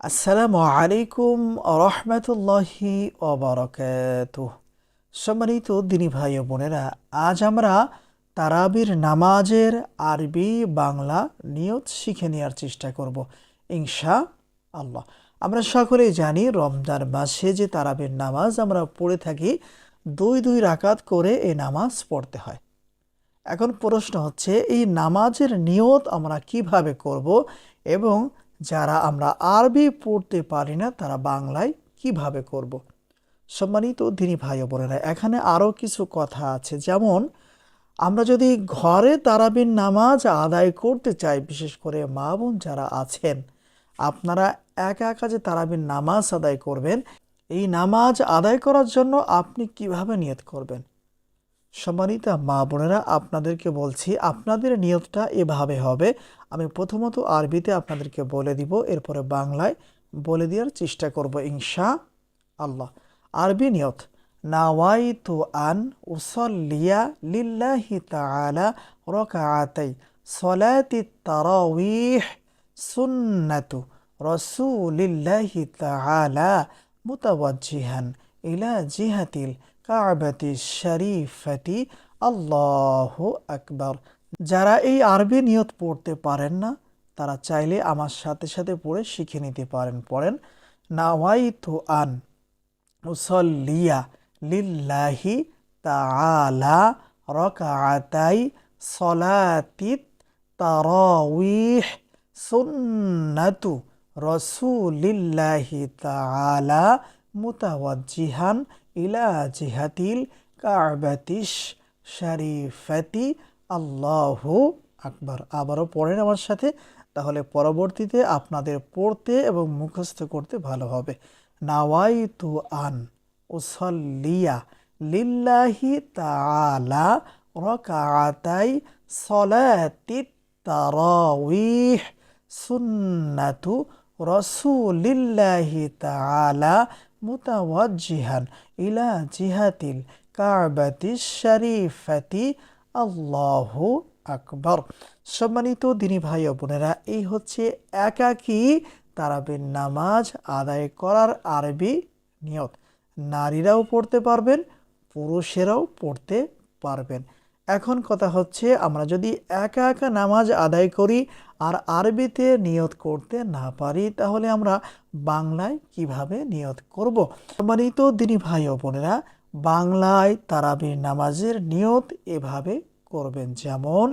আসসালামু আলাইকুম রহমতুল্লাহি ওবরকাত সম্মানিত দিনী ভাই ও বোনেরা, আজ আমরা তারাবির নামাজের আরবি বাংলা নিয়ত শিখে নেওয়ার চেষ্টা করব ইনশা আল্লাহ আমরা সকলেই জানি রমজান মাসে যে তারাবির নামাজ আমরা পড়ে থাকি, দুই দুই রাকাত করে এই নামাজ পড়তে হয়। এখন প্রশ্ন হচ্ছে, এই নামাজের নিয়ত আমরা কীভাবে করব এবং যারা আমরা আরবি পড়তে পারি না, তারা বাংলায় কীভাবে করব। সম্মানিত দিনী ভাই বোনেরা, এখানে আরও কিছু কথা আছে যেমন, আমরা যদি ঘরে তারাবির নামাজ আদায় করতে চাই, বিশেষ করে মা বোন যারা আছেন, আপনারা একা একা যে তারাবির নামাজ আদায় করবেন, এই নামাজ আদায় করার জন্য আপনি কীভাবে নিয়ত করবেন সম্মানিতা মা বোনেরা, আপনাদেরকে বলছি, আপনাদের নিয়তটা এভাবে হবে। আমি প্রথমত আরবিতে আপনাদেরকে বলে দিব, এরপরে বাংলায় বলে দেওয়ার চেষ্টা করব ইনশা আল্লাহ আরবি নিয়ত, নাওয়াইতু আন উসল্লিয়া লিল্লাহি তাআলা রাকাআতাই, সলাতি তারাউইহ সুন্নাতু রাসূলিল্লাহি তাআলা মুতাওয়াজ্জিহান। ইলা জিহাতিল কাবাতি শরীফাতি, আল্লাহ আকবার। যারা এই আরবি নিয়ত পড়তে পারেন না, তারা চাইলে আমার সাথে সাথে পড়ে শিখে নিতে পারেন। পড়েন, নাওয়াইতু আন উসল্লিয়া লিল্লাহি তাআলা রাকাআতাই সলাতিত তারাউইহ সুন্নাতু রসুলিল্লাহি তাআলা মুতাওয়াজ্জিহান ইলা জিহাতিল কাবাতিস শরীফাতি। আল্লাহু আকবার। আবারও পড়েন আমার সাথে, তাহলে পরবর্তীতে আপনাদের পড়তে এবং মুখস্থ করতে ভালো হবে। নাওয়াইতু আন উসল্লিয়া লিল্লাহি তাআলা রাকাআতাই সলাতি তারাউইহ সুন্নাতু রসুলিল্লাহি তাআলা মুতাওয়াজ্জিহান ইলা জিহাতিল কাবাতি শরীফাতি আল্লাহু আকবর সম্মানিত দিনী ভাই বোনেরা, এই হচ্ছে একাকী তারাবির নামাজ আদায় করার আরবি নিয়ত। নারীরাও পড়তে পারবেন, পুরুষেরাও পড়তে পারবেন। এখন কথা হচ্ছে, আমরা যদি একা একা নামাজ আদায় করি আর আরবিতে নিয়ত করতে না পারি, তাহলে আমরা বাংলায় কীভাবে নিয়ত করব? সম্মানিত দিনী ভাই ও বোনেরা, বাংলায় তারাবির নামাজের নিয়ত এভাবে করবেন। যেমন,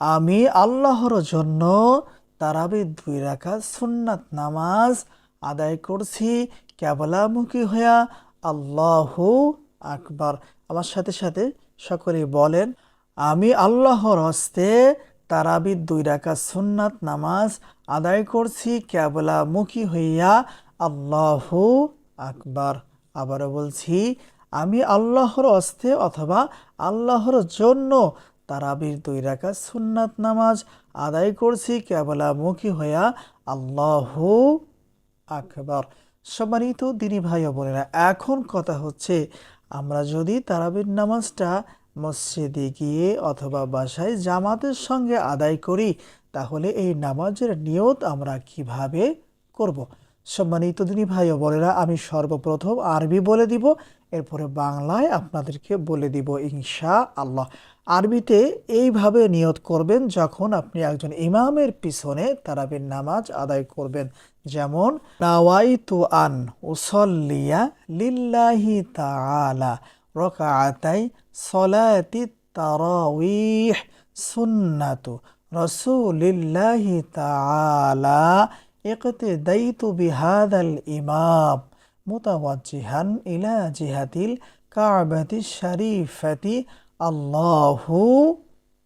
আমি আল্লাহর জন্য তারাবির দুই রাখা সুন্নাত নামাজ আদায় করছি কেবলামুখী হইয়া আল্লাহু আকবার। আমার সাথে সাথে সকলেই বলেন আমি আল্লাহর হস্তে তারাবির দুই রাখা সুন্নাত নামাজ আদায় করছি, কেবলামুখী হইয়া আল্লাহু আকবার। আবারও বলছি, আমি আল্লাহর অস্তে অথবা আল্লাহর জন্য তারাবির দুই রাখা সুন্নাত নামাজ আদায় করছি, কেবলামুখী হইয়া আল্লাহু আকবার। সম্মানিত দিনী ভাই বোনেরা, এখন কথা হচ্ছে, আমরা যদি তারাবির নামাজটা মসজিদে গিয়ে অথবা বাসায় জামাতের সঙ্গে আদায় করি, তাহলে এই নামাজের নিয়ত আমরা কীভাবে করব। সম্মানিত দিনী ভাই ও বোনেরা, আমি সর্বপ্রথম আরবি বলে দিব, এরপরে বাংলায় আপনাদেরকে বলে দিব ইনশা আল্লাহ আরবিতে এইভাবে নিয়ত করবেন যখন আপনি একজন ইমামের পিছনে তারাবির নামাজ আদায় করবেন যেমন, নাওয়াইতু আন উসল্লিয়া লিল্লাহি তালা রকা রকাআতাই সলাতি তারাউইহ সুন্নাতু রসুলিল্লাহি তাআলা ইকতিদাইতু বিহাদাল ইমাম মুতাওয়াজ্জিহান ইলা জিহাতিল কাবাতি শরীফাতি। আল্লাহু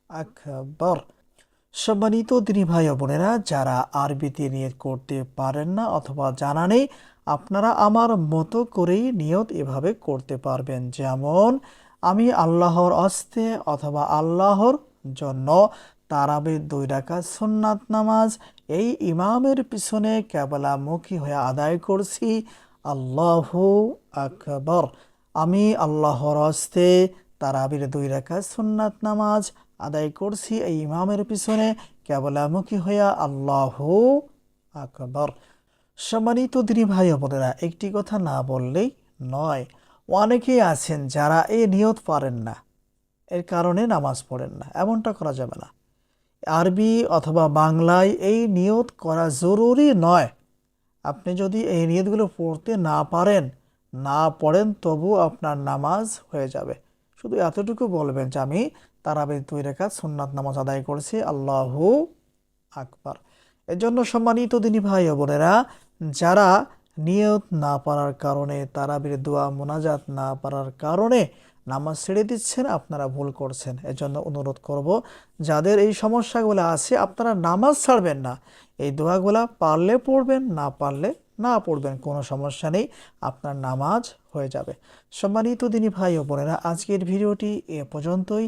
আকবর। সম্মানিত দিনী ভাই বোনেরা, যারা আরবিতে নিয়ত করতে পারেন না অথবা জানা নেই, আপনারা আমার মতো করেই নিয়ত এভাবে করতে পারবেন। যেমন আমি আল্লাহর অস্তে অথবা আল্লাহর জন্য তারাবে দুই রাখা সুন্নাত নামাজ এই ইমামের পিছনে কেবলামুখী হয়ে আদায় করছি। আল্লাহু আকবর। আমি আল্লাহর অস্তে তারাবির দুই রেখা সুন্নাত নামাজ আদায় করছি। এই ইমামের পিছনে কেবলামুখী হইয়া আল্লাহু আকবর। সম্মানিত দিনী ভাই বোনেরা, একটি কথা না বললেই নয় অনেকেই আছেন যারা এই নিয়ত পারেন না। এর কারণে নামাজ পড়েন না। এমনটা করা যাবে না। আরবি অথবা বাংলায় এই নিয়ত করা জরুরি নয়। আপনি যদি এই নিয়তগুলো পড়তে না পারেন, না পড়েন, তবু আপনার নামাজ হয়ে যাবে। শুধু এতটুকু বলবেন যে আমি তারাবি দুই রেখাত সুন্নাত নামাজ আদায় করছি। আল্লাহু আকবার। এজন্য সম্মানিত দিনী ভাই বোনেরা, যারা নিয়ত না পারার কারণে, তারাবির দোয়া মোনাজাত না পারার কারণে নামাজ ছেড়ে দিচ্ছেন, আপনারা ভুল করছেন। এজন্য অনুরোধ করব, যাদের এই সমস্যাগুলো আছে, আপনারা নামাজ ছাড়বেন না। এই দোয়াগুলা পারলে পড়বেন, না পারলে না পড়বেন, কোনো সমস্যা নেই, আপনার নামাজ হয়ে যাবে। সম্মানিত দিনী ভাই ও বোনেরা, আজকের ভিডিওটি এ পর্যন্তই।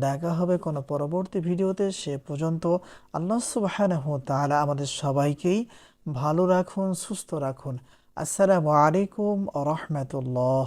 দেখা হবে কোনো পরবর্তী ভিডিওতে, সে পর্যন্ত আল্লাহ সুবহানাহু ওয়া তাআলা আমাদের সবাইকেই ভালো রাখুন সুস্থ রাখুন। আসসালামু আলাইকুম আ রাহমাতুল্লাহ।